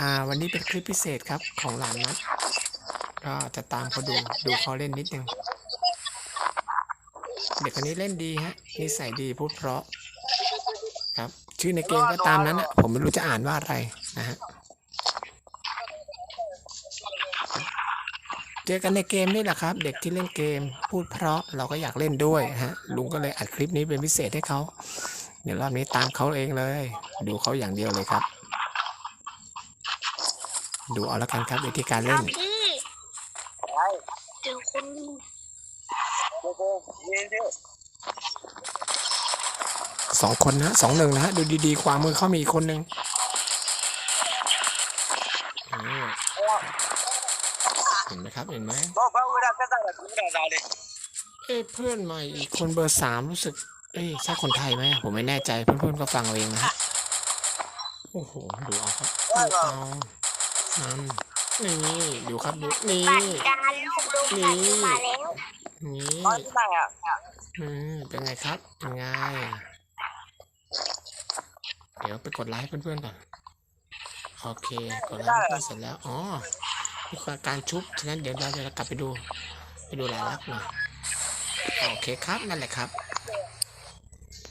อ่าวันนี้เป็นคลิปพิเศษครับของหลานนัดก็จะตามเขาดูดูเขาเล่นนิดนึงเด็กคนนี้เล่นดีฮะนิสัยดีพูดเพราะ ครับ ชื่อในเกมก็ตามนั้นนะผมไม่รู้จะอ่านว่าอะไรนะฮะเจอกันในเกมนี่แหละครับ เด็กที่เล่นเกม พูดเพราะเราก็อยากเล่นด้วยฮะลุงก็เลยอัดคลิปนี้เป็นพิเศษให้เขาเดี๋ยวรอบนี้ตามเขาเองเลย ดูเขาอย่างเดียวเลยครับ ดูเอาละกันครับวิธีการเล่นพี่ใช่เดี๋ยวคุณโกโก้ยิงดิสองคนนะสองหนึ่งนะฮะดูดีๆขวามือเขามีอีกคนหนึ่งอืมเห็นไหมครับเห็นไหมบอกว่าเวลาก็จะแบบนี้เราเลยเอ้เพื่อนใหม่อีกคนเบอร์สามรู้สึก เอ้ยใช่คนไทยไหมผมไม่แน่ใจเพื่อนๆก็ฟังเอาเองนะฮะโอ้โหดูเอาครับดูเอา นั่นนี่ดูครับดูนี่ปัดการลูกลูกนี่มาแล้วนี่ตอนที่ไหนอะอืมเป็นไงครับเป็นไงเดี๋ยวไปกดไลค์เพื่อนๆก่อนโอเคกดไลค์เพื่อนเสร็จแล้วอ๋อนี่คือการชุบฉะนั้นเดี๋ยวเราจะกลับไปดู ไปดูรายลักษณ์หน่อยโอเคครับนั่นแหละครับ